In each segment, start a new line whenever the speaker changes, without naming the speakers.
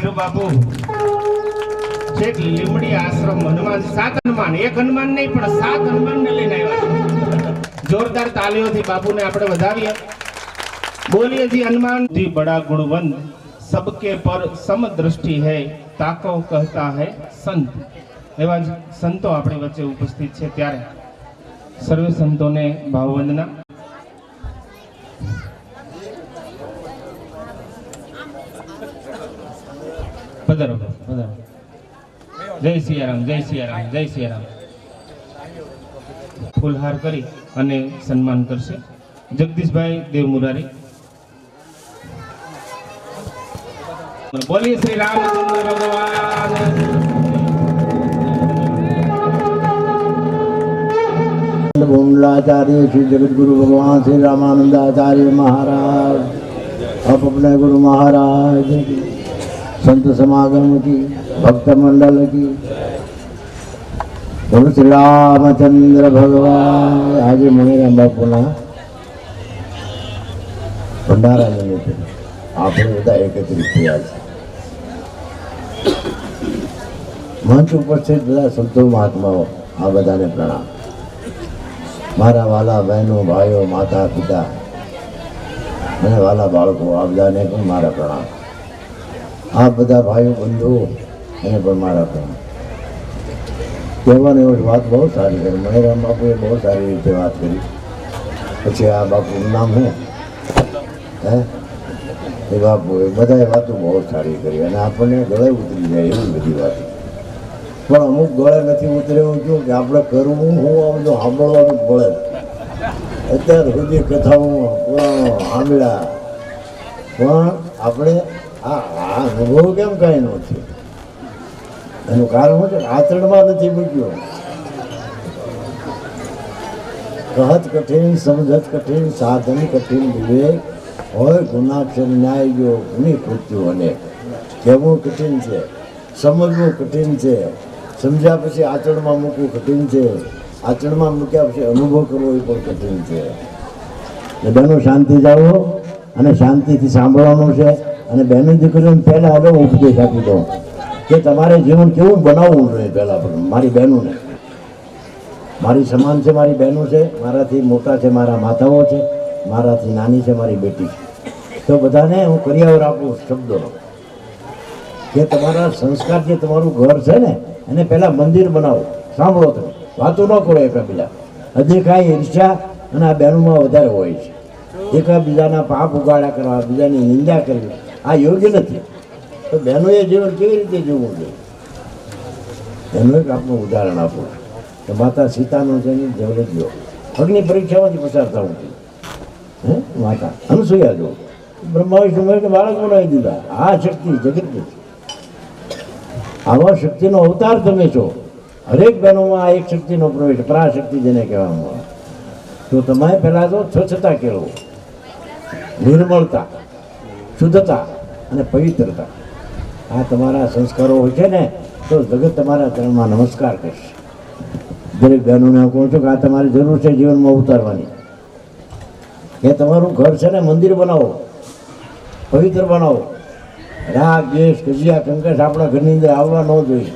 ધીરુ બાપુ. છેક લીમડી આશ્રમ હનુમાન સાત હનુમાન, એક હનુમાન નહીં, પણ સાત હનુમાન ને લઈને આવ્યા જોરદાર તાલીઓથી બાપુને આપણે વધાવીએ. બોલીએ જી હનુમાન. જી બડા ગુણવંત, સબકે પર સમ દ્રષ્ટિ હૈ, તાકો કહેતા હૈ સંત. એવા જ સંતો આપણી વચ્ચે ઉપસ્થિત છે ત્યારે. સર્વે સંતોને ભાવવંદના. વધારો વધારો. જય સિયારામ જય સિયારામ જય સિયારામ. ફૂલહાર કરી અને સન્માન કરશે જગદીશભાઈ દેવ મુરારી બોલીએ શ્રી રામચંદ્ર ભગવાન
ભૂમલાચાર્ય શ્રી જગદગુરુ ભગવાન શ્રી રામાનંદ મહારાજ અપને ગુરુ મહારાજ. संत समागम की भक्त मंडल की बोलो श्री रामचंद्र भगवान आज मुनिराम બાપુના ભંડારા નિમિત્તે આપણે બધા એકત્રિત થયા છે મંચ ઉપસ્થિત બધા સંતો મહાત્માઓ આ બધાને પ્રણામ મારા વાલા બહેનો ભાઈઓ માતા પિતા અને વાલા બાળકો આ બધાને પણ મારા પ્રણામ આ બધા ભાઈઓ, બંધુઓ, એને પણ મારા પણ કહેવાની એવી વાત બહુ સારી કરી મહેરામ બાપુએ બહુ સારી રીતે વાત કરી. પછી આ બાપુનું નામ હે હે? એ બાપુએ બધાએ વાતો બહુ સારી કરી અને આપણને ગળે ઉતરી જાય એવી બધી વાતો. પણ અમુક ગળે નથી ઉતરેવું છું કે આપણે કરવું હું આવું તો સાંભળવાનું પડે. અત્યાર સુધી કથાઓ પુરાણો આંબળા પણ આપણે આ આ અનુભવ કેમ કાંઈ થયો? એનું કારણ શું છે? આચરણમાં નથી મૂક્યો. કહત કઠિન, સમજત કઠિન, સાધન કઠિન વિવેક. હોય ગુનાક્ષર ન્યાય જો ગુની કૃત્યુ અનેક કહેવું કઠિન છે, સમજવું કઠિન છે, સમજ્યા પછી આચરણમાં મૂકવું કઠિન છે, આચરણમાં મૂક્યા પછી અનુભવ કરવો એ પણ કઠિન છે. બહેનો શાંતિ જાઓ, અને શાંતિથી સાંભળવાનું છે. અને બહેનો દીકરીઓને પહેલાં હવે ઉપદેશ આપી દઉં કે તમારે જીવન કેવું બનાવવું જોઈએ પહેલાં પણ, મારી બહેનોને. મારી સમાન છે, મારી બહેનો છે, મારાથી મોટા છે, મારા માતાઓ છે, મારાથી નાની છે, મારી બેટી છે. તો બધાને હું કરિયાવર આપું શબ્દોનો કે તમારા સંસ્કાર જે તમારું ઘર છે ને, એને પહેલાં મંદિર બનાવો. સાંભળો તમે, વાતો ન કરો એકબીજા હજી કાંઈ ઈર્ષ્યા અને આ બહેનોમાં વધારે હોય છે. એકબીજાના પાપ ઉગાડા કરવા, બીજાની નિંદા કરવી. આ યોગ્ય નથી. તો બહેનોએ જીવન કેવી રીતે જીવવું જોઈએ? એનું એક આપનું ઉદાહરણ આપું. કે માતા સીતાનું છે ને જવલે જો અગ્નિ પરીક્ષામાંથી પસાર થવું હે? માતા. અનુસૂયા જો બ્રહ્મા વિષ્ણુ કે બાળક બનાવી દીધા. આ શક્તિ જગતની આવા શક્તિનો અવતાર તમે છો. હરેક બહેનોમાં આ એક શક્તિનો પ્રવેશ પરાશક્તિ જેને કહેવામાં આવે. તો તમે પહેલાં તો સ્વચ્છતા કેળવો. નિર્મળતા. શુદ્ધતા અને પવિત્રતા. આ તમારા સંસ્કારો હોય છે ને, તો જગત તમારા ચરણમાં નમસ્કાર કરશે. દરેક બહેનોને હું કહું છું? કે આ તમારી જરૂર છે જીવનમાં ઉતારવાની. એ તમારું ઘર છે ને, મંદિર બનાવો. પવિત્ર બનાવો. રાગ દેશ કજિયા કંકશ આપણા ઘરની અંદર આવવા ન જોઈએ.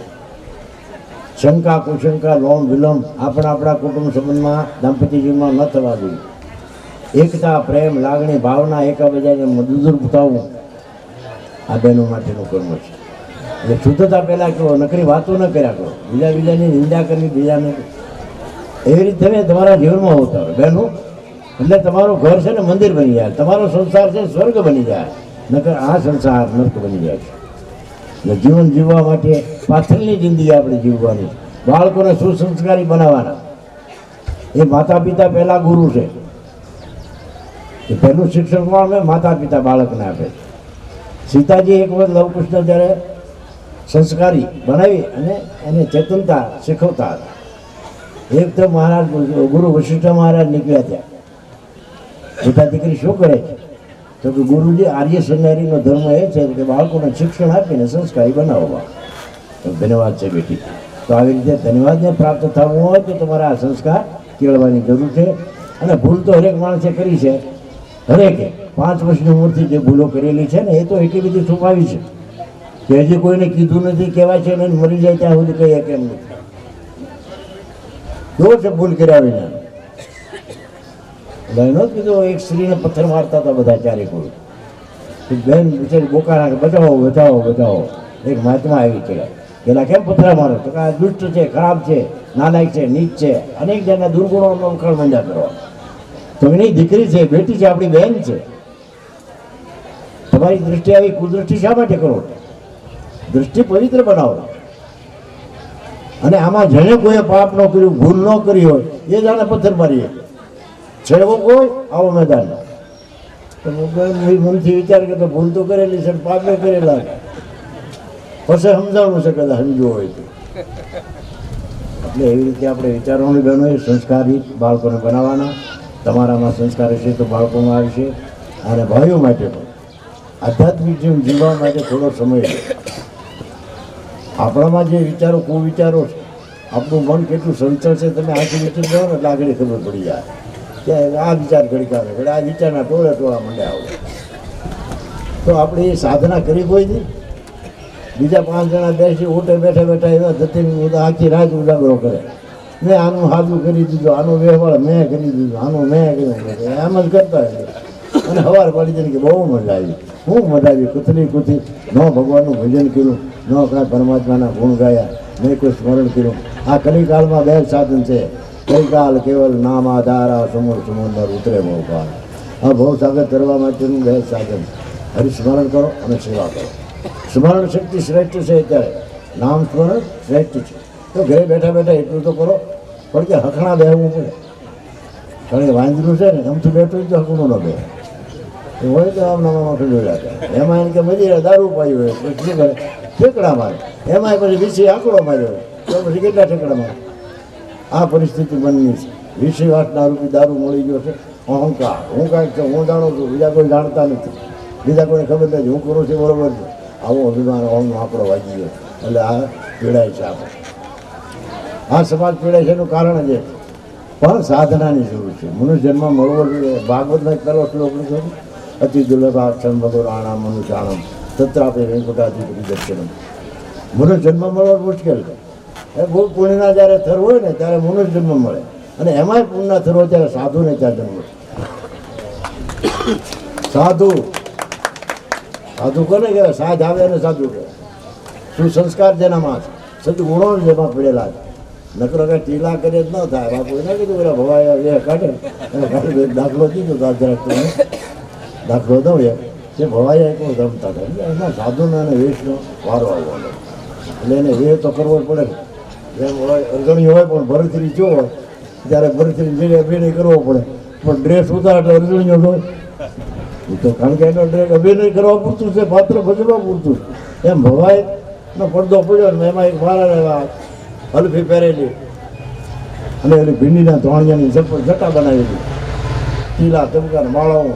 શંકા, કુશંકા, લોમ, વિલંબ આપણા આપણા કુટુંબ સંબંધમાં દાંપત્ય જીવનમાં ન થવા જોઈએ. એકતા, પ્રેમ, લાગણી, ભાવના એકાબીજાને મદદરૂપ થવું આ બહેનો માટેનું કર્મ છે. એટલે શુદ્ધતા પહેલાં કહો, નકરી વાતો ન કર્યા કરો. બીજા બીજાની નિંદા કરવી, બીજાને એવી રીતે તમે તમારા જીવનમાં ઉતારો બહેનો એટલે તમારું ઘર છે ને મંદિર બની જાય. તમારો સંસાર છે સ્વર્ગ બની જાય. નકર આ સંસાર નર્ક બની જાય છે. એટલે જીવન જીવવા માટે પાછળની જિંદગી આપણે જીવવાની. બાળકોને સુસંસ્કારી બનાવવાના. એ માતા પિતા પહેલાં ગુરુ છે. એ પહેલું શિક્ષણ કોણ આપે? માતા પિતા બાળકને આપે. સીતાજી એક વખત લવકૃષ્ણ જ્યારે સંસ્કારી બનાવી અને એને ચેતનતા શીખવતા હતા. એક તો મહારાજ ગુરુ વશિષ્ઠ મહારાજ નીકળ્યા ત્યાં. સીતા દીકરી શું કરે છે? તો કે ગુરુજી, આર્ય સન્યારીનો ધર્મ એ છે કે બાળકોને શિક્ષણ આપીને સંસ્કારી બનાવવા. ધન્યવાદ છે બેટી. તો આવી રીતે ધન્યવાદને પ્રાપ્ત થવું હોય તો તમારા આ સંસ્કાર કેળવાની જરૂર છે. અને ભૂલ તો હરેક માણસે કરી છે. હરેકે પાંચ વર્ષની ઉંમરથી જે ભૂલો કરેલી છે ને, એ તો એટલી બધી છુપાવી છે કે હજી કોઈને કીધું નથી, કહેવાય છે ને, મરી જાય ત્યાં સુધી કહીએ કેમ નથી કેવો છે ભૂલ કર્યા વિના? બહેનો જ કીધું, એક સ્ત્રીને પથ્થર મારતા હતા બધા ચારે કોઈ. બહેન બિચારી બોકાણા કે, બચાવો બચાવો બચાવો. એક મહાત્મા આવી છે પેલા કેમ પથ્થર મારો? તો આ દુષ્ટ છે, ખરાબ છે, નાલાયક છે, નીચ છે, અનેક જણના ઉખાણ મંડ્યા કરવા. એની દીકરી છે, બેટી છે, આપણી બહેન છે. તમારી દ્રષ્ટિ આવી, કુદૃષ્ટિ શા માટે કરો? દૃષ્ટિ પવિત્ર બનાવો. અને આમાં જેને કોઈ પાપ ન કર્યું, ભૂલ ન કરી હોય, એ જાણે પથ્થર મારીએ. છેડવો કોઈ, આવો મેદાન. મનથી વિચાર કરતો ભૂલ તો કરેલી છે, પાપ ન કરેલા. પછી સમજાવવું છે કદાચ, સમજવું હોય તો. એટલે એવી રીતે આપણે વિચારવાનું બહેનોએ સંસ્કારી બાળકોને બનાવવાના. તમારામાં સંસ્કાર હશે તો બાળકોમાં આવશે અને ભાઈઓ માટે પણ. આધ્યાત્મિક જીવન જીવવા માટે થોડો સમય છે આપણામાં જે વિચારો, કુવિચારો છે આપણું મન કેટલું સંચળ છે તમે આખી વિચાર જાઓ ને આગળ ખબર પડી જાય. કે આ વિચાર ઘડીક આવે ઘડી આ વિચારના ટોળે ટોળા મંડે આવે તો આપણે એ સાધના કરી કોઈ નહીં બીજા પાંચ જણા બેસી ઉઠે, બેઠા બેઠા એવા જતી આખી રાત ઉજાગરો કરે. મેં આનું સાદું કરી દીધું, આનો વ્યવહાર મેં કરી દીધું, આનું મેં કર્યું એમ જ કરતા અને સવાર પડી જાય કે બહુ મજા આવી. હું મજા આવી? કૂતરી કૂતી ન ભગવાનનું ભજન કર્યું, ન કાંઈ પરમાત્માના ગુણ ગાયા નહીં કોઈ સ્મરણ કર્યું. આ કલિકાળમાં બે સાધન છે. કલિકાલ કેવલ નામ આધારા સમૂળ સમુદર ઉતરે પાર. આ ભવ સાગર કરવા માટેનું બે સાધન. હરિસ્મરણ કરો અને સેવા કરો. સ્મરણ શક્તિ શ્રેષ્ઠ છે અત્યારે. નામ સ્મરણ શ્રેષ્ઠ છે. તો ઘરે બેઠા બેઠા એટલું તો કરો. પણ કે હખણા બેહવું પડે. કારણ કે વાંદરું છે ને આમથી બેઠું તો હકણું ન બે એ હોય તો આમ નામાં ખંડોળ્યા રાખે. એમાં એને કે મજી દારૂ પાયું હોય પછી શું કરે? ઠેકડા મારે. એમાંય પછી વીસી આંકડો માર્યો તો પછી કેટલા ઠેકડા મારે? આ પરિસ્થિતિ બની છે. વીસી દારૂ રૂપી દારૂ મળી ગયો છે. અહંકાર. હું કાંઈક છું, હું જાણું છું, બીજા કોઈ જાણતા નથી. બીજા કોઈને ખબર નથી, હું કરું છું, બરોબર છે. આવો અભિમાન અહંનો આંકડો વાગી ગયો એટલે આ પીડાય છે આપણે. આ સમાજ પીડાય છે એનું કારણ જ. પણ સાધનાની જરૂર છે. મનુષ્ય જન્મ મળવો જોઈએ. ભાગવતમાં એક પહેલો શ્લોક અતિ દુર્લભાક્ષમ ભગવાણા મનુષ્યાણમ તત્રાપે વેંકટાધિપતિ દર્શનમ. મનુષ્ય જન્મ મળવો મુશ્કેલ છે. એ બહુ પુણ્યના જ્યારે થર હોય ને, ત્યારે મનુષ્ય જન્મ મળે. અને એમાંય પુણ્યના થર હોય ત્યારે સાધુને ત્યાં જન્મ સાધુ. સાધુ કોને કહેવાય? સાધ આવે અને સાધુ કહેવાય. શું સંસ્કાર જેનામાં છે? સદગુણો જેમાં પડેલા છે. નકરો કાંઈ ટીલા કરે જ ન થાય બાપુ એને કીધું પેલા ભવાયા બે કાઢે એને કાઢી દાખલો દીધો આ જરાક દાખલો દઉં એ તે ભવાયા એક રમતા હતા એટલે સાધુનો અને વેશનો વારો આવવાનો એટલે એને વેહ તો કરવો જ પડે. જેમ હોય અરગણી હોય પણ ભરતરી જો હોય ત્યારે ભરતરી જેને અભિનય કરવો પડે પણ ડ્રેસ ઉતાર એટલે અરગણીઓ હોય એ તો કારણ કે એનો ડ્રેસ અભિનય કરવા પૂરતું છે. પાત્ર ભજવા પૂરતું એમ ભવાય નો પડદો પડ્યો ને એમાં એક મારા એવા હલફી પહેરેલી અને એની ભીંડીના ધોણિયાની જટા બનાવેલી. ટીલા ચમકાર માળાઓ,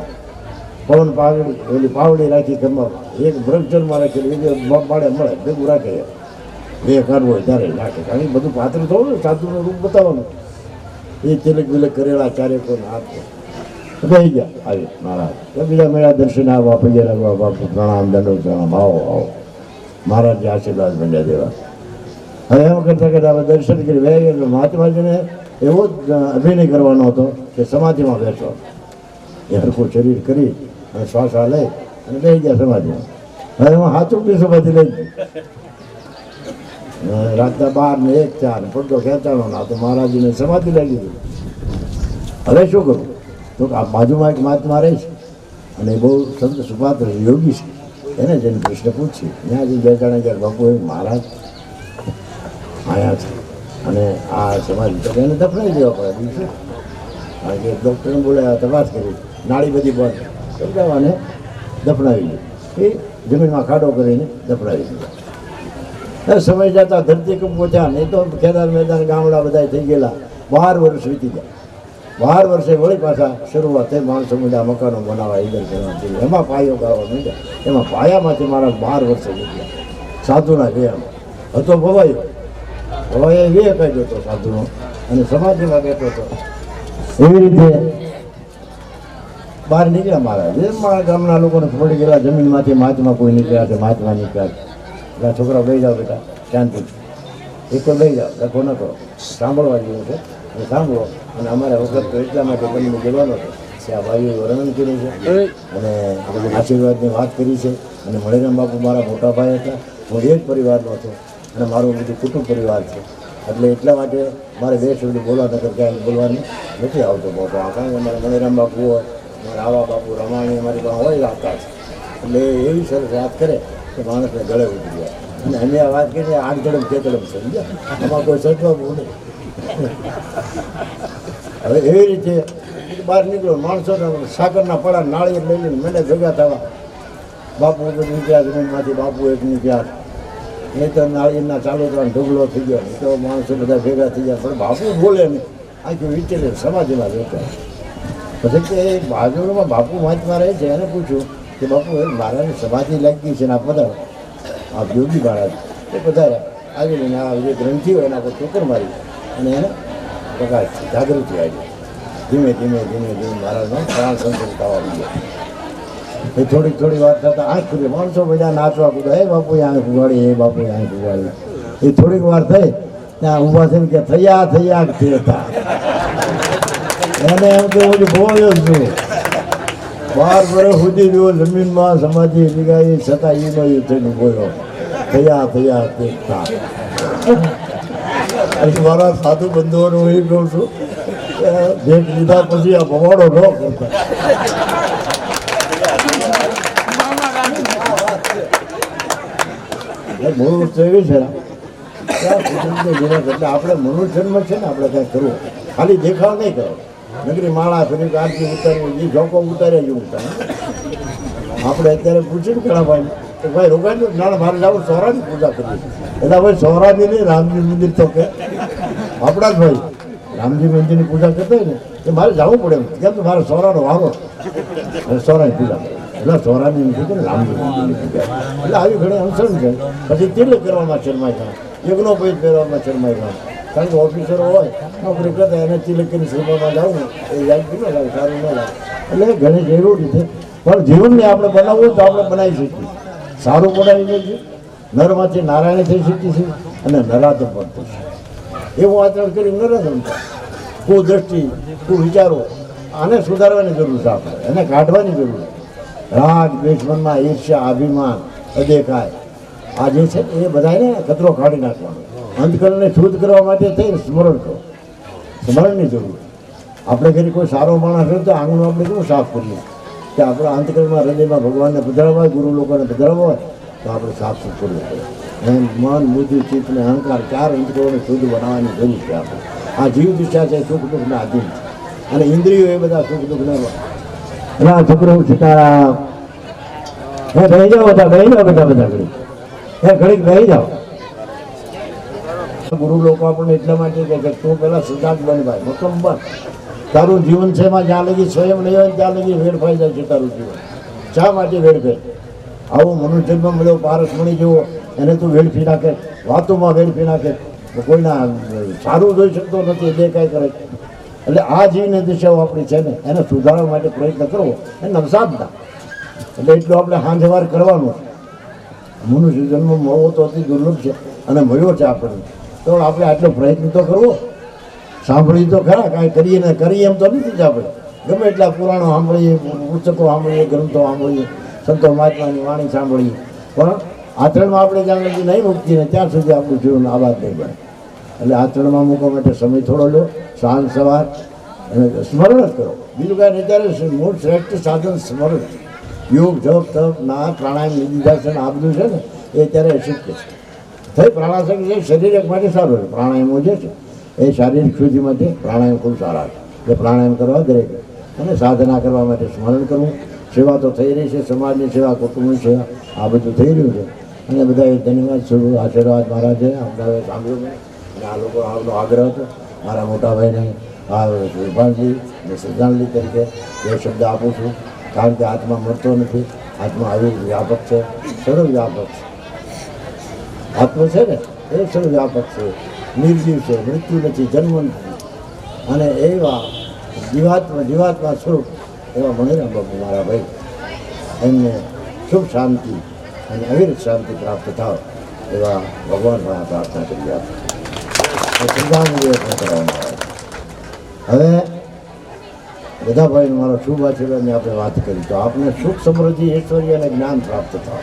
પવન પાવડી ઓલી પાવડી રાખી ઘરમાં એક બ્રહ્મચરમાં રાખેલી એક માળે મળે, ભેગું રાખે. બે કરવું હોય ત્યારે નાખે. કારણ બધું પાત્ર થવું ને, સાધુનું રૂપ બતાવવાનું. એ તિલક બિલક કરેલા ચારે કોઈ હાથ રહી ગયા. આવી મહારાજ. બીજા મેળા દર્શન આવવા પૈયા બાપુ, પ્રણામ, દંડો, પ્રણામ. આવો આવો. મહારાજ આશીર્વાદ બન્યા દેવા. એમ કરતા કરતા આપણે દર્શન કરી બે એટલે મહાત્માજીને એવો જ અભિનય કરવાનો હતો કે સમાધિમાં બેસો એ હરખું શરીર કરી અને શ્વાસ લઈ અને બેસી ગયા સમાધિમાં. હવે એમાં હાથુકની સમાધિ લઈ ગઈ. રાતના બાર ને એક ચાર ને પડદો ખેંચાણો ના તો મહારાજીને સમાધિ લઈ લીધી. હવે શું કરું? તો આ બાજુમાં એક મહાત્મા રહે છે. અને એ બહુ સંત સુપાત્ર યોગી છે. એને જઈને કૃષ્ણ પૂછ્યું. ત્યાં જઈને બે જાણે ગયા બાપુ મહારાજ આયા છે. અને આ સમાજ તો એને દફનાઈ દેવા પડે, બીજું? કારણ કે ડૉક્ટરને બોલાયા તપાસ કરી. નાળી બધી બંધ. સમજાવવાને દફનાવી દીધી એ જમીનમાં ખાડો કરીને દફનાવી દીધા. સમય જતા ધરતીકંપ પહોંચ્યા નહીં તો ખેદાર મેદાન ગામડા બધા થઈ ગયેલા. બાર વર્ષ વીતી ગયા. બાર વર્ષે વળી પાછા શરૂઆત થઈ. માણસો બધા મકાનો બનાવવા ઈદર કરવા એમાં પાયો ગાવા મીડ્યા એમાં પાયામાંથી મારા બાર વર્ષે નીકળ્યા. સાધુના ગયા હતો ભવાયો ભવાઈએ એ કાઢ્યો હતો સાધુનો અને સમાધિમાં બેઠો હતો. એવી રીતે? બહાર નીકળ્યા મારા. જે મારા ગામના લોકોને પડી ગયેલા જમીનમાંથી મહાત્મા કોઈ નીકળ્યા છે મહાત્મા નીકળ્યા છે. એટલે છોકરા લઈ જાઓ બેટા શાંતિ. એક તો લઈ જાઓ લખો ન કરો. સાંભળવા જેવું છે. અને સાંભળો. અને અમારે વખત તો એટલા માટે તમને જવાનો હતો કે આ ભાઈઓએ વર્ણન કર્યું છે. અને આશીર્વાદની વાત કરી છે. અને મળેરામ બાપુ મારા મોટા ભાઈ હતા. હું એક પરિવારનો હતો અને મારું બધું કુટુંબ પરિવાર છે. એટલે એટલા માટે મારે બે શબ્દ બોલવા નકર ક્યાંય બોલવાનું નથી આવતો આ કારણ કે મારા મણિરામ બાપુ હોય મારા આવા બાપુ, રમાણી અમારી પાસે હોય રાખતા છે એટલે એવી સરસ વાત કરે કે માણસને ગળે ઉતરી જાય. અને અમે આ વાત કરીએ, આઠ કડમ કે કડમ સમજ્યા? આમાં કોઈ સચવા નહીં હવે એવી રીતે બહાર નીકળો, માણસો સાકરના પડા નાળિયેર લઈ લઈને મને ભેગા થવા. બાપુ બધું નીકળ્યા જમીનમાંથી બાપુ એક નીકળ્યા એ તો નાળીના ચાલુ ત્રણ ઢગલો થઈ ગયો. તો માણસો બધા ભેગા થઈ ગયા. પણ બાપુ બોલે નહીં આખું વિચારે સમાજમાં રહેતા પછી કે બાજુમાં બાપુ મહાત્મા રહે છે, એને પૂછ્યું કે બાપુ, એ મારાની સમાધિ લાગી છે આ પધારો. આ યોગી મહારાજ એ પધાર્યા. આવી લઈને આ જે ગ્રંથિ હોય એના પર ચોકર મારી. અને એને પ્રકાશ જાગૃતિ આવી ધીમે ધીમે ધીમે ધીમે મહારાજનો પ્રાણ સંતોષ થવા લાગ્યો એ થોડીક થોડી વાત થતાં આંખ ખુલી. માણસો બધા નાચવા કૂદા. હે બાપુ આંખ ઉગાડી હે બાપુ આંખ ઉગાડી એ થોડીક વાર થઈ ત્યાં ઊભા થઈને કે, થયા થયા કે થતા. એને એમ કે, હું બોલ્યો જ છું. બાર વર્ષ સુધી જો જમીનમાં સમાધિ લગાવી છતાં એ થઈને બોલ્યો થયા થયા દેખતા એટલે મારા સાધુ બંધુઓને એ કહું છું, ભેટ લીધા પછી આ ભવાડો ન કરતા. મૂળ એવી છે. ને એટલે આપણે મનુષ્યમાં છે ને આપણે કાંઈ કરવું. ખાલી દેખાવ નહીં કરો. નગરી માળા ફરી આરતી ઉતારવી એ જોકો ઉતારે જ ઉતારે આપણે અત્યારે પૂછ્યું ઘણા ભાઈ કે ભાઈ રોકાઈ ના ના, મારે જવું સોરાની પૂજા કરી એટલે ભાઈ સોરાની નહીં રામજી મંદિર તો કે. આપણા જ ભાઈ. રામજી મંદિરની પૂજા કરતા હોય ને એ મારે જવું પડે કેમ કે મારે સોરાનો વારો સોરાની પૂજા કરે. એટલે સોરાની નથી કે રામજી એટલે આવી ઘણી અવસર છે. પછી તિલક કરવામાં શરમાય ગયા. યજ્ઞો પછી પહેરવામાં શરમાય ગયા. કારણ કે ઓફિસરો હોય, નોકરી કરતા એને તિલક કરીને શ્રીમાં જાવ ને, એ યાદ ન લાગે, સારું ન લાગે. એટલે ઘણી જરૂરી છે. પણ જીવનને આપણે બનાવવું તો આપણે બનાવી શકીએ. સારું બનાવી શકીએ નરમાંથી નારાયણ થઈ શકીએ છીએ અને નરાધમ પણ થઈ એવું આચરણ કરી નરાધમ થાય કુ વિચારો આને સુધારવાની જરૂર છે આપણે. એને કાઢવાની જરૂર છે. રાગ દ્વેષ મનમાં ઈર્ષ્યા, અભિમાન, અદેખાય. આ જે છે એ બધાને કચરો કાઢી નાખવાનો. અંતકરણને શુદ્ધ કરવા માટે થઈને સ્મરણ કરો. સ્મરણની જરૂર. આપણે ઘરે કોઈ સારો માણસ હોય તો આંગણું આપણે કેવું સાફ કરીએ? કે આપણા અંતકરણમાં હૃદયમાં ભગવાનને પધરાવવા હોય, ગુરુ લોકોને પધરાવવા હોય, તો આપણે સાફ સુથ કરવું એમ મન, બુદ્ધિ, ચિત્ત અને અહંકાર ચાર અંતકરણને શુદ્ધ બનાવવાની જરૂર છે આપણે આ જીવ દિશા છે સુખ દુઃખના આધીન. અને ઇન્દ્રિયો એ બધા સુખ દુઃખના આ છોકરો સીતારામ. હે ભાઈ જાઓ બધા ભાઈ જાઓ બધા બધા ઘડી હે, ઘડીક ભાઈ જાઓ. ગુરુ લોકો આપણને એટલા માટે કહે કે તું પેલા સિદ્ધાંત બન ભાઈ બન તારું જીવન છે એમાં, જ્યાં લગી સ્વયં નહીં હોય ત્યાં લગી વેડફાઈ જાય છે તારું જીવન. શા માટે વેડફાઈ આવો મનુષ્યમાં મળ્યો, પારસ મળી જેવો, એને તું વેડફી નાખે, વાતોમાં વેડફી નાખે. કોઈના સારું જોઈ શકતો નથી બે કાંઈ કરે. એટલે આ જીવની દિશાઓ આપણી છે ને, એને સુધારવા માટે પ્રયત્ન કરવો એ નવસાદના. એટલે એટલું આપણે સાંજવાર કરવાનું. મનુષ્ય જન્મ મળવો તો અતિ દુર્લભ છે અને મળ્યો છે આપણને. તો આપણે આટલો પ્રયત્ન તો કરવો. સાંભળી તો ખરા, કાંઈ કરીએ ને કરીએ એમ તો નથી જ આપણે. ગમે એટલા પુરાણો સાંભળીએ, પુસ્તકો સાંભળીએ, ગ્રંથો સાંભળીએ, સંતો મહાત્માની વાણી સાંભળીએ. પણ આચરણમાં આપણે લગી નહીં મૂકીએ ત્યાં સુધી આપણું જીવન આબાદ નહીં બને. એટલે આચરણમાં મૂકવા માટે સમય થોડો લો, સાંજ, સવાર, અને સ્મરણ જ કરો. બીજું કાંઈ નહીં, ત્યારે મૂળ શ્રેષ્ઠ સાધન સ્મરણ. છે. યોગ, જપ, તપ ના પ્રાણાયામ નિધિધ્યાસન આ બધું છે ને, એ અત્યારે અશક્ય છે. થઈ પ્રાણાયામ જે શરીર માટે સારું છે. પ્રાણાયામો જે છે. એ શારીરિક શુદ્ધિ માટે પ્રાણાયામ ખૂબ સારા છે. એ પ્રાણાયામ કરવા દરેક. અને સાધના કરવા માટે સ્મરણ કરવું. સેવા તો થઈ રહી છે, સમાજની સેવા, કુટુંબની સેવા, આ બધું થઈ રહ્યું છે. અને બધા ધન્યવાદ સ્વરૂપ આશીર્વાદ, મહારાજે અમદાવાદ સાંભળ્યું અને આ લોકો આવનો આગ્રહ હતો. મારા મોટા ભાઈને આ વિભાગજી અને શ્રદ્ધાંજલિ તરીકે એ શબ્દ આપું છું. કારણ કે આત્મા મળતો નથી. આત્મા આવી વ્યાપક છે. સર્વ વ્યાપક છે. આત્મ છે ને, એ સર્વ વ્યાપક છે. નિર્જીવ છે. મૃત્યુ નથી, જન્મ નથી. અને એવા જીવાત્મા જીવાત્મા સ્વરૂપ એવા મણિરામ બાપુ મારા ભાઈ. એમને શુભ શાંતિ અને અવિરત શાંતિ પ્રાપ્ત થાવ એવા ભગવાન પ્રાર્થના કરી આપે શ્રદ્ધાંજલિ અર્પણ કરવામાં આવે હવે બધા ભાઈ મારો શુભ આશીર્વાદની આપણે વાત કરી. તો આપને સુખ સમૃદ્ધિ ઐશ્વર્ય અને જ્ઞાન પ્રાપ્ત થાય.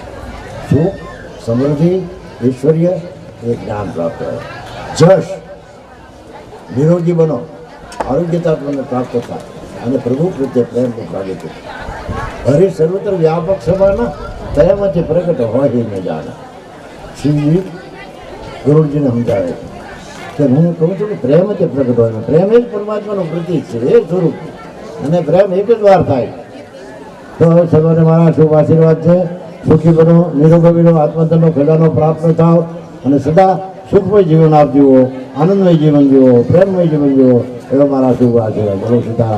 સુખ સમૃદ્ધિ ઐશ્વર્ય એ જ્ઞાન પ્રાપ્ત થાય. જશ. નિરોગી બનો. આરોગ્યતા તમને પ્રાપ્ત થાય. અને પ્રભુ પ્રત્યે પ્રેમનું પ્રાગટ્ય હરે સર્વત્ર વ્યાપક સભાના તેમાંથી પ્રગટ હોય ન જાણે. શિવજી ગુરુજીને સમજાવે છે. કે હું કહું છું કે પ્રેમ જ પ્રગટ હોય પ્રેમ જ પરમાત્માનું પ્રતિક છે, એ સ્વરૂપ અને પ્રેમ એક જ વાર થાય. તો સર્વને મારા શુભ આશીર્વાદ છે. સુખી બનો, નિરોગી આત્મધનનો ખેડાનો પ્રાપ્ત થાવ. અને સદા સુખમય જીવન આપજો, આનંદમય જીવન જીવો, પ્રેમમય જીવન જીવો. એવો મારા શુભ આશીર્વાદ. બોલો
સીતા.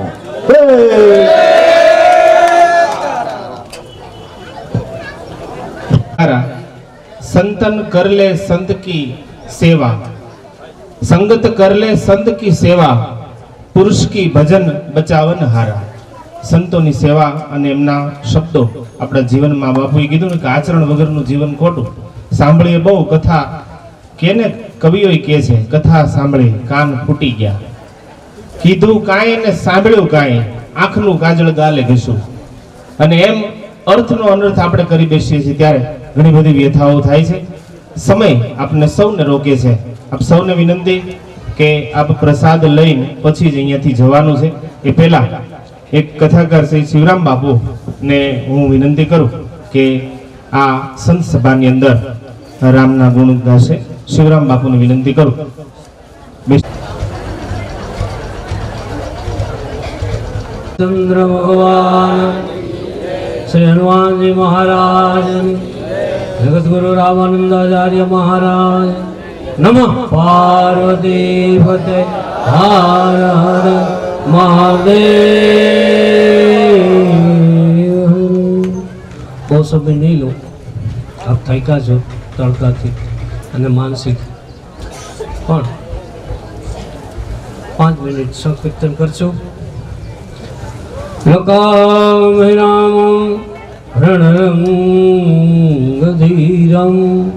સંતન કરલે સંત કી સેવા. संगत कर ले संत की सेवा પુરુષ કી ભજન બચાવન હારા સંતોની સેવા અને એમના શબ્દો આપણા જીવનમાં બાપુએ કીધું ને કે આચરણ વગરનું જીવન ખોટું સાંભળીએ બહુ કથા કેને કવિઓ કહે છે કથા સાંભળી કાન ફૂટી ગયા કીધું કાંઈ ને સાંભળ્યું કાંઈ આંખનું કાજળ ગાલે ઘસું અને એમ અર્થનો અનર્થ આપણે કરી બેસીએ છીએ ત્યારે ઘણી બધી વ્યથાઓ થાય છે સમય આપને સૌને રોકે છે આપ સૌને વિનંતી કે આપ પ્રસાદ લઈને પછી જ અહીંયાથી જવાનું છે. એ પહેલા એક કથાકાર શ્રી શિવરામ બાપુ ને હું વિનંતી કરું કે આ સંત સભાની અંદર રામના ગુણ ગાશે. શિવરામ બાપુને વિનંતી કરું.
ચંદ્ર ભગવાન શ્રી હનુમાનજી મહારાજ જગતગુરુ રામાનંદાચાર્ય મહારાજ નમઃ પાર્વતી ફતે હર હર મહાદેવ. બહુ સમય નહીં લો. આપ થાક્યા છો તડકાથી અને માનસિક. પણ પાંચ મિનિટ સંકીર્તન કરશું લકામરામં રણરંગધીરં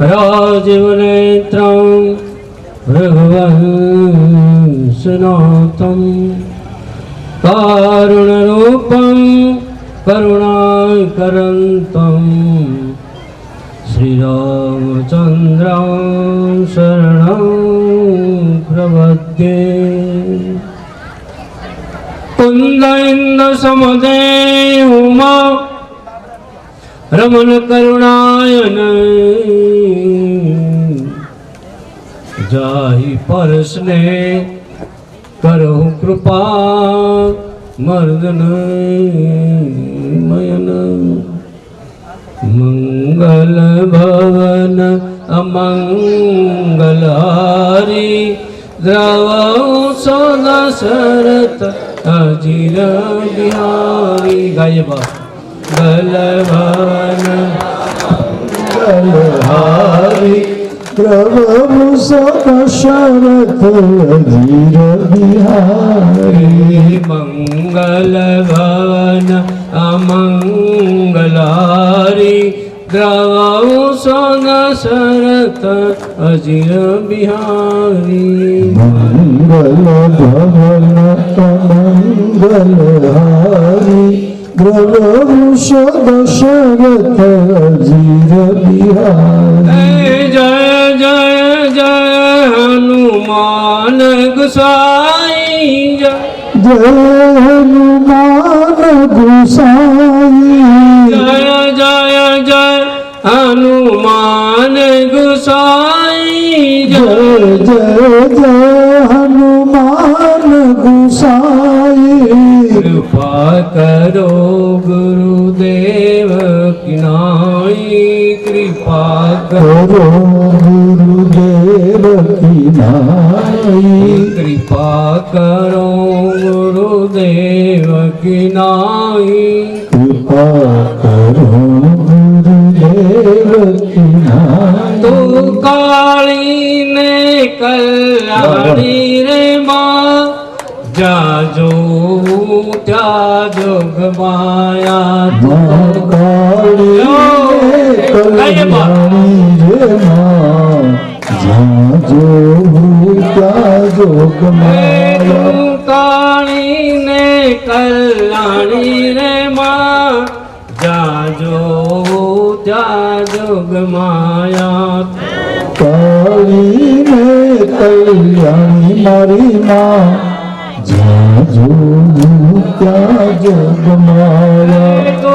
राजीवनेत्रं भृगुवंशनाथं कारुणरूपं करुणाकरन्तं श्रीरामचन्द्रं शरणं प्रवद्ये कुन्द इन्दसमदे उमा रमन करुणायन जाहि परसने करहु कृपा मर्दन मयन मंगल भवन अमंगलारी द्रव सदा शरत अजीर बिहारी गाय કલવાન
કલહારી પ્રભુ સરશરત ધીર બિહારી
મંગલવાન અમંગલારી દ્રવાઉ સોન સરત અજીર બિહારી
મંગલ ભવન મંગલ હારી શરથ ધીર બિહારી
જય જય જય હનુમાન ગુસાઈ જય
જય હનુમાન ગુસાઈ
જય જય જય હનુમાન કૃપા કરો ગુરુદેવ કિનાઈ કૃપા કરો.
ગુરુદેવ કિનાઈ
કૃપા કરો ગુરુદેવ કિનાઈ
કૃપા કરો ગુરુદેવ કિનાઈ
તું કાળીને કલ્યાણી ત્યાં જોગ માયા
જોગ
કાણી ને કલ્યાણી રે માં જાજો ત્યાં જોગ માયા
કાળી ને કલ્યાણી મારી માં જ્યાં ત્યાં જોગ માયા
તો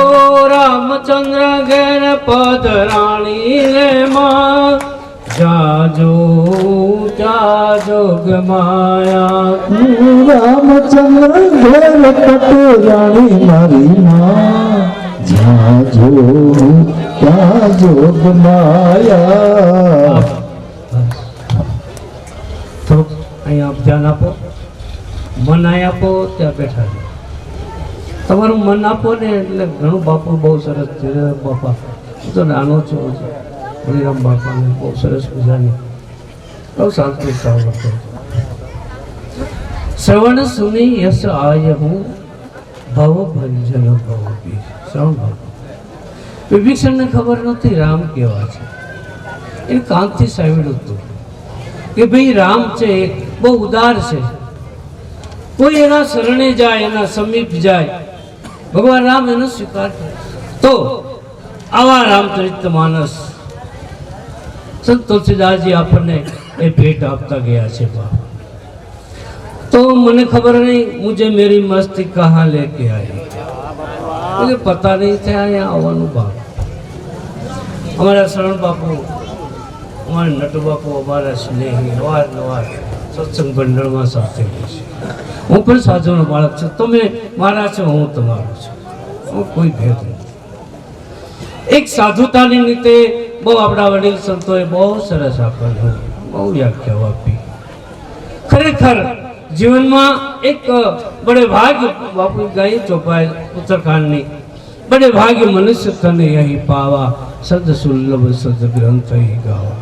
રામચંદ્ર ઘેર પધરાણી રે માં જાજો ત્યાં જોગ માયા
રામચંદ્ર ઘેર પટરાણી મારી માં જાજો ત્યાં જોગ માયા
તો અહીંયા આપ ધ્યાન આપો. મન આપો, ત્યાં બેઠા રહો. તમારું મન આપો ને એટલે ઘણું બાપુ બહુ સરસ છે, બાપા. હું તો નાનો છું. હરિરામ બાપાને બહુ સરસ મજાની. બહુ શાંતિ સાવ શ્રવણ સુની યશ આય હું, ભવ ભંજન ભવ શ્રવણ ભાવ. વિભીષણને ખબર નહોતી રામ કેવા છે. એને કાંતથી સાંભળ્યું હતું કે ભાઈ રામ છે એ બહુ ઉદાર છે. કોઈ એના શરણે જાય, એના સમીપ જાય. ભગવાન રામ એનો સ્વીકાર કરે તો આવા રામચરિત માનસ સંત તુલસીદાસજી આપણને એ ભેટ આપતા ગયા છે, બાપા. તો મને ખબર નહીં મુજે મેરી મસ્તી કહા લેકે આવી એટલે પતા નહીં થયા અહીંયા આવવાનું, બાપ. અમારા શરણ બાપુ, અમારા નટ બાપુ અમારા સ્નેહી, અવારનવાર સત્સંગ મંડળમાં સાથે છે. હું પણ સાધુનો બાળક છું. તમે મારા છો, હું તમારો છું. હું કોઈ ભેદ નથી. એક સાધુતાની રીતે બહુ આપણા વડીલ સંતોએ બહુ સરસ આપણને બહુ વ્યાખ્યાઓ આપી. ખરેખર જીવનમાં એક બડે ભાગ્ય બાપુ ગાય ચોપાઈ ઉત્તરાખંડની, બડે ભાગ્ય મનુષ્ય તને અહીં પાવા સદ સુલભ સદ ગ્રંથ અહીં ગાવા.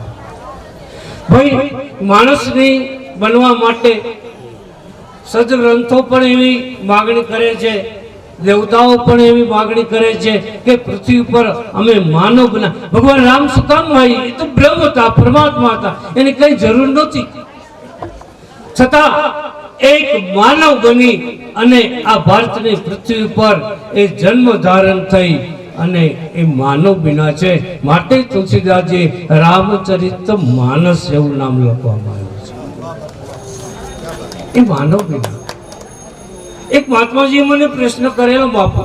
ભાઈ, માણસની બનવા માટે સજ ગ્રંથો પણ એવી માગણી કરે છે, દેવતાઓ પણ એવી માગણી કરે છે કે પૃથ્વી પર અમે માનવ બના ભગવાન રામ શું કામ ભાઈ એ તો બ્રહ્મ હતા, પરમાત્મા હતા, એની કઈ જરૂર નથી છતાં એક માનવ બની અને આ ભારતની પૃથ્વી પર એ જન્મ ધારણ થઈ અને એ માનવ બિના છે. માટે તુલસીદાસજી, રામચરિત માનસ એવું નામ લખવામાં આવ્યું. એ માનવ બિના એક મહાત્માજીએ મને પ્રશ્ન કરેલો, બાપુ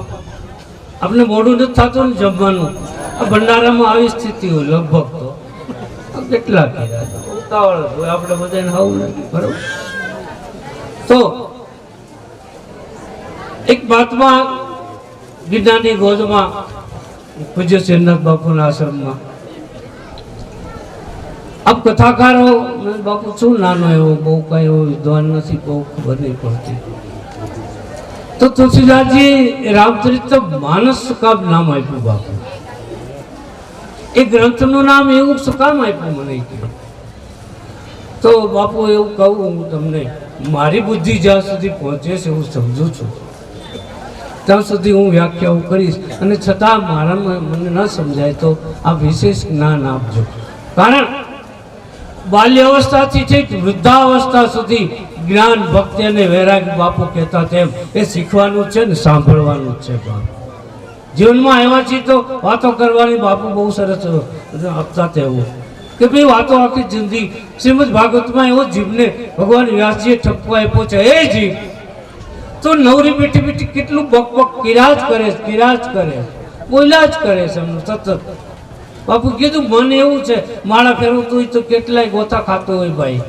આપણે મોડું નથી થતું ને જમવાનું? આ ભંડારામાં આવી સ્થિતિ હોય લગભગ તો. કેટલા ઉતાવળ હોય, આપણે બધાને આવું નથી, બરોબર? તો, એક મહાત્મા ગિરનારની ગોદમાં પૂજ્ય શ્રીનાથ બાપુના આશ્રમમાં આપ કથાકારો બાપુ શું નાનો એવો, બહુ કઈ એવો વિદ્વાન નથી, બહુ ખબર નહીં પડતી. તો તુલસીદાસજી, રામચરિત માનસ કામ નામ આપ્યું બાપુ. એ ગ્રંથનું નામ એવું કામ આપ્યું મને તો. બાપુ એવું કહું હું તમને, મારી બુદ્ધિ જ્યાં સુધી પહોંચે છે હું સમજુ છું. ત્યાં સુધી હું વ્યાખ્યાઓ કરીશ, અને છતાં મારામાં મને ન સમજાય તો આ વિશેષ જ્ઞાન આપજો. કારણ બાલ્ય અવસ્થાથી ઠીક વૃદ્ધાવસ્થા સુધી જ્ઞાન ભક્તિ અને વૈરાગ બાપુ કહેતા તેમ એ શીખવાનું છે ને સાંભળવાનું છે બાપ. જીવનમાં આવ્યા છીએ તો વાતો કરવાની બાપુ બહુ સરસ આપતા તેવું કે ભાઈ વાતો આખી જિંદગી. શ્રીમદ ભાગવતમાં એવો જીવને ભગવાન વ્યાસજીએ ઠપકો આપ્યો છે એ જીવ તો નવરી બેઠી બેઠી કેટલું બક બક કિરાજ કરે કિરાજ કરે બોલ્યા જ કરે છે સતત. બાપુ કીધું, મને એવું છે, માળા ફેરવતું હોય તો કેટલાય ગોથા ખાતો હોય ભાઈ?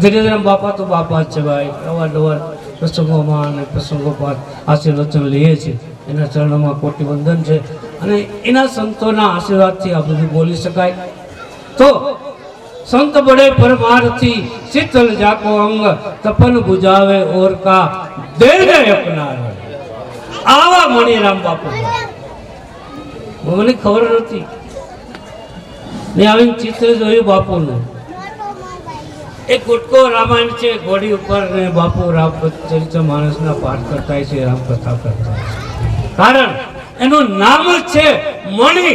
ધીરે ધીરે બાપા તો બાપા જ છે ભાઈ. અવારનવાર પ્રસંગોમાં અને પ્રસંગોમાં આશીર્વચન લઈએ છીએ. એના ચરણોમાં કોટી વંદન છે અને એના સંતોના આશીર્વાદથી આ બધું બોલી શકાય. તો સંત બડે પરમારથી શીતલ જાકો અંગ, તપન બુજાવે ઓર કા દેને અપનાવે. આવા મણિરામ બાપુ. મને ખબર નથી. મેં આવીને ચિત્ર જોયું બાપુનું. એ ગુટકો રામાયણ છે, ઘોડી ઉપર ને બાપુ રામ ચરિત્ર માણસના પાઠ કરતા છે, રામ કથા કરતા. કારણ એનું નામ જ છે મણિ.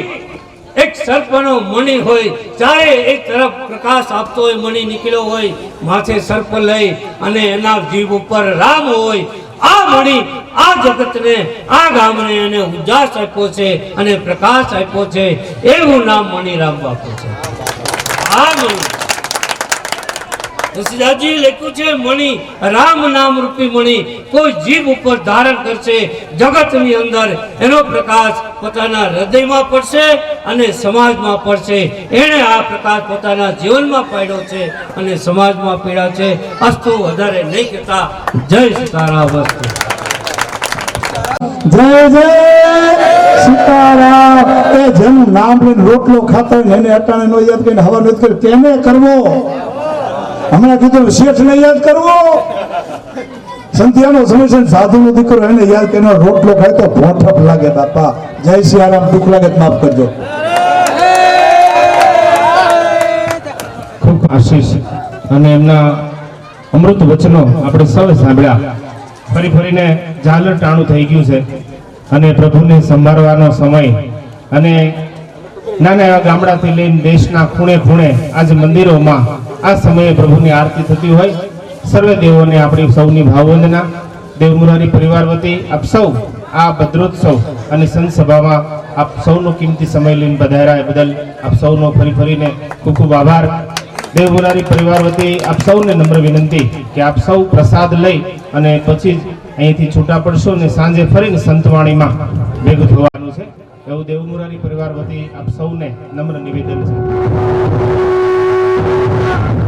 એક સર્પનો મણિ હોય, ચારે એક તરફ પ્રકાશ આપતો હોય, મણિ નીકળ્યો હોય, માથે સર્પ લઈ અને એના જીભ ઉપર રામ હોય આ મણી આ જગતને, આ ગામને એને ઉજાસ આપ્યો છે અને પ્રકાશ આપ્યો છે. એવું નામ મણિરામ બાપુ છે. આ મણિ તુલસીદાસજી લખ્યું છે, મણી, રામ નામ રૂપી મણી, કોઈ જીભ ઉપર ધારણ કરશે, જગતની અંદર એનો પ્રકાશ પોતાના હૃદયમાં પડશે અને સમાજમાં પડશે. એણે આ પ્રકાશ પોતાના જીવનમાં પાડ્યો છે અને સમાજમાં પીડા છે. અસ્તુ વધારે નહીં કહેતા. જય સીતારામ અસ્તુ.
જય જય સીતારામ. એ જેમ નામ રોટલો ખાતા એને અટાણે નો યાદ કરીને હવા નથી કરી. તેને કરવો. હમણાં કીધું શેઠ ને યાદ કરવો. સંધ્યાનો સમય છે સાધુનો દીકરો એને યાદ કરીને રોટલો ખાય તો ભોઠપ લાગે બાપા. જય સિયારામ, દુઃખ લાગે માફ કરજો.
ખૂબ આશીષ. અને એમના અમૃત વચનો આપણે સૌ સાંભળ્યા. ફરી ફરીને ઝાલર ટાણું થઈ ગયું છે. અને પ્રભુને સંભાળવાનો સમય. અને નાના એવા ગામડાથી લઈને દેશના ખૂણે ખૂણે આજ મંદિરોમાં આ સમયે પ્રભુની આરતી થતી હોય, સર્વે દેવોને આપણી સૌની ભાવવંદના. દેવમુરારી પરિવાર વતી આપ સૌ આ ભદ્રોત્સવ અને સંત સભામાં આપ સૌનો કિંમતી સમય લઈને પધાર્યા બદલ આપ સૌનો ફરી ફરીને ખૂબ ખૂબ આભાર. દેવ મુરારી પરિવાર વતી આપ સૌને નમ્ર વિનંતી કે આપ સૌ પ્રસાદ લઈ અને પછી જ અહીંથી છૂટા પડશો અને સાંજે ફરીને સંતવાણીમાં ભેગું થવાનું છે. એવું દેવમુરારી પરિવાર વતી આપ સૌને નમ્ર નિવેદન છે. Thank you.